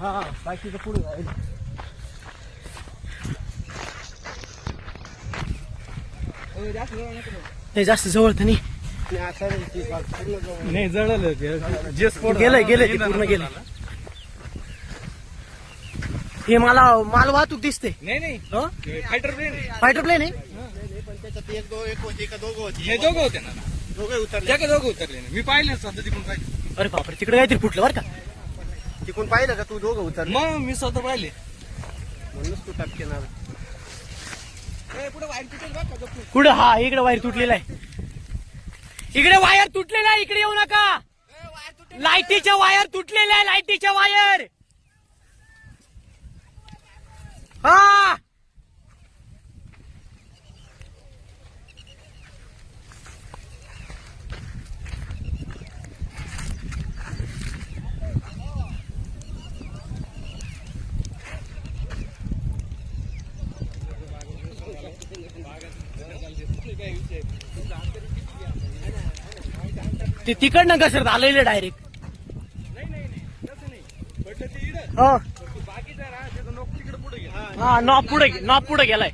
हा बाकीचं पुढे जाईल. नाही जास्त जवळ तर नाही. नाही जळलं जे स्फोट गेलंय गेलंय ते पूर्ण गेलंय. हे मला माल वाहतूक दिसते. नाही नाही. हं? फायटर प्लेन फायटर प्लेन आहे? हे. दोघं होते ना. दोघे उतरले. का दोघं उतरले ना. मी पाहिले स्वतः तिकडून पाहिले अरे बापरे तिकडे काहीतरी फुटलं बरं का? तिकून पाहिलं का तू दोघं उतरले? मग मी स्वतः पाहिले. म्हणूनच तू टपकेणार पुढे वाईट तुटेल बघ का गप्पू. कुठं? हा इकडे वायर तुटलेला आहे. इकडे वायर तुटलेला आहे इकडे येऊ नका. लाईटीच्या वायर तुटलेल्या आहे लाईटीच्या वायर हा ते तिकडनं घसरत आलेले डायरेक्ट हा. हा नॉप पुढे नॉप पुढे गेलाय.